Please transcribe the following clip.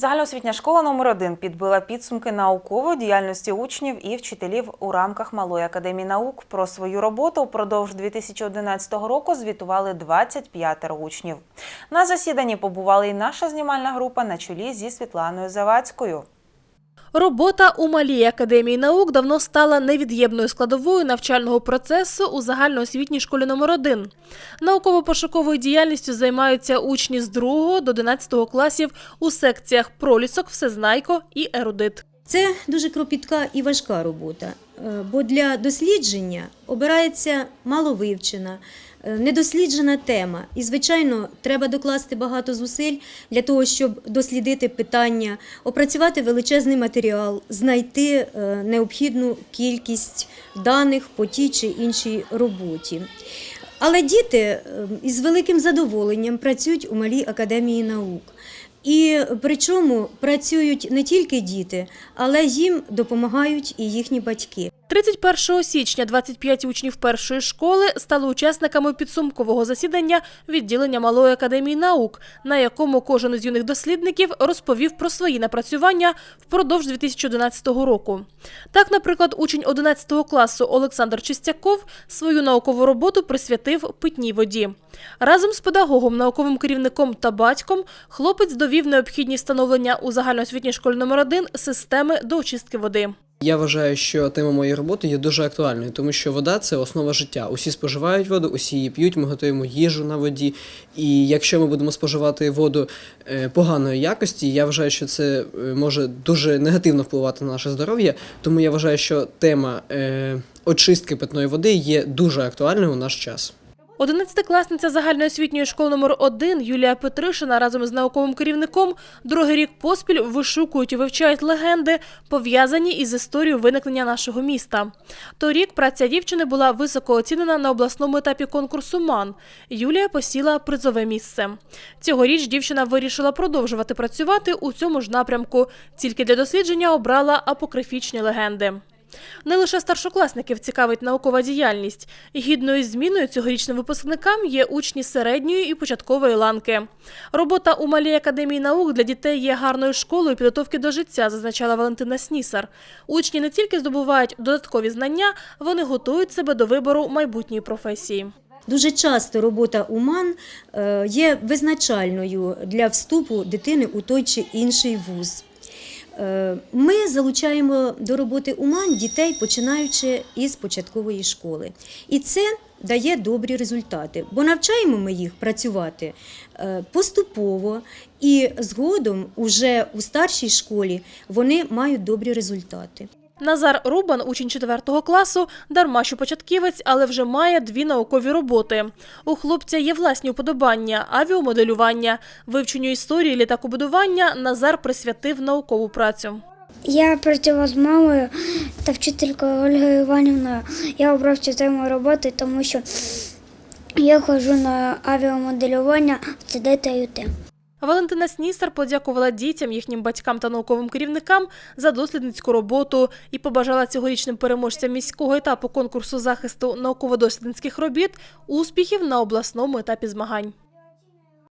Загальноосвітня школа номер 1 підбила підсумки наукової діяльності учнів і вчителів у рамках Малої академії наук. Про свою роботу впродовж 2011 року звітували 25 учнів. На засіданні побувала і наша знімальна група на чолі зі Світланою Завадською. Робота у Малій академії наук давно стала невід'ємною складовою навчального процесу у загальноосвітній школі номер 1 Науково-пошуковою діяльністю займаються учні з 2 до 11 класів у секціях пролісок, всезнайко і ерудит. Це дуже кропітка і важка робота, е, бо для дослідження обирається маловивчена, е, недосліджена тема. І, звичайно, треба докласти багато зусиль для того, щоб дослідити питання, опрацювати величезний матеріал, знайти е, необхідну кількість даних по тій чи іншій роботі. Але діти із великим задоволенням працюють у малій академії наук. І причому працюють не тільки діти, але їм допомагають і їхні батьки. 31 січня 25 учнів першої школи стали учасниками підсумкового засідання відділення Малої академії наук, на якому кожен із юних дослідників розповів про свої напрацювання впродовж 2011 року. Так, наприклад, учень 11 класу Олександр Чистяков свою наукову роботу присвятив питній воді. Разом з педагогом, науковим керівником та батьком хлопець довів необхідність встановлення у загальноосвітній школі номер 1 системи до очистки води. Я вважаю, що тема моєї роботи є дуже актуальною, тому що вода це основа життя. Усі споживають воду, усі її п'ють, ми готуємо їжу на воді. І якщо ми будемо споживати воду е, поганої якості, я вважаю, що це е, може дуже негативно впливати на наше здоров'я. Тому я вважаю, що тема е, очистки питної води є дуже актуальною у наш час. Одинадцятикласниця загальноосвітньої школи номер 1 Юлія Петришина разом з науковим керівником другий рік поспіль вишукують і вивчають легенди, пов'язані із історією виникнення нашого міста. Торік праця дівчини була високо оцінена на обласному етапі конкурсу МАН. Юлія посіла призове місце. Цьогоріч дівчина вирішила продовжувати працювати у цьому ж напрямку. Тільки для дослідження обрала апокрифічні легенди. Не лише старшокласників цікавить наукова діяльність. Гідною зміною цьогорічним випускникам є учні середньої і початкової ланки. Робота у Малій академії наук для дітей є гарною школою підготовки до життя, зазначала Валентина Снісар. Учні не тільки здобувають додаткові знання, вони готують себе до вибору майбутньої професії. Дуже часто робота УМАН е, є визначальною для вступу дитини у той чи інший вуз. Е, Ми залучаємо до роботи УМАН дітей, починаючи із початкової школи. І це дає добрі результати, бо навчаємо ми їх працювати е, поступово, і згодом, уже у старшій школі, вони мають добрі результати. Назар Рубан, учень 4 класу, дарма що початківець, але вже має дві наукові роботи. У хлопця є власні уподобання, авіамоделювання, вивченню історії літакобудування Назар присвятив наукову працю. Я працював з мамою та вчителькою Ольгою Іванівною. Я обрав цю тему роботи, тому що я ходжу на авіамоделювання в ЦД та ЮТ. Валентина Снісар подякувала дітям, їхнім батькам та науковим керівникам за дослідницьку роботу і побажала цьогорічним переможцям міського етапу конкурсу захисту науково-дослідницьких робіт успіхів на обласному етапі змагань.